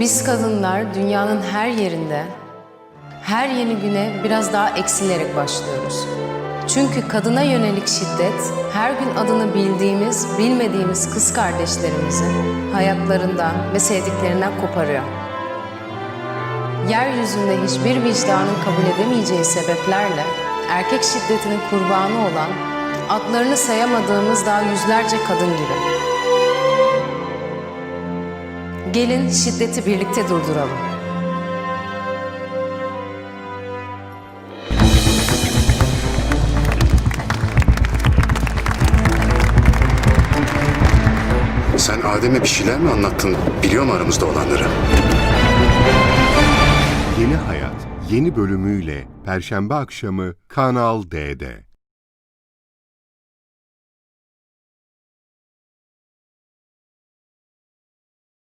Biz kadınlar dünyanın her yerinde, her yeni güne biraz daha eksilerek başlıyoruz. Çünkü kadına yönelik şiddet her gün adını bildiğimiz, bilmediğimiz kız kardeşlerimizi hayatlarından ve sevdiklerinden koparıyor. Yeryüzünde hiçbir vicdanın kabul edemeyeceği sebeplerle erkek şiddetinin kurbanı olan adlarını sayamadığımız daha yüzlerce kadın gibi. Gelin şiddeti birlikte durduralım. Sen Adem'e bir şeyler mi anlattın? Biliyor mu aramızda olanları? Yeni Hayat yeni bölümüyle Perşembe akşamı Kanal D'de.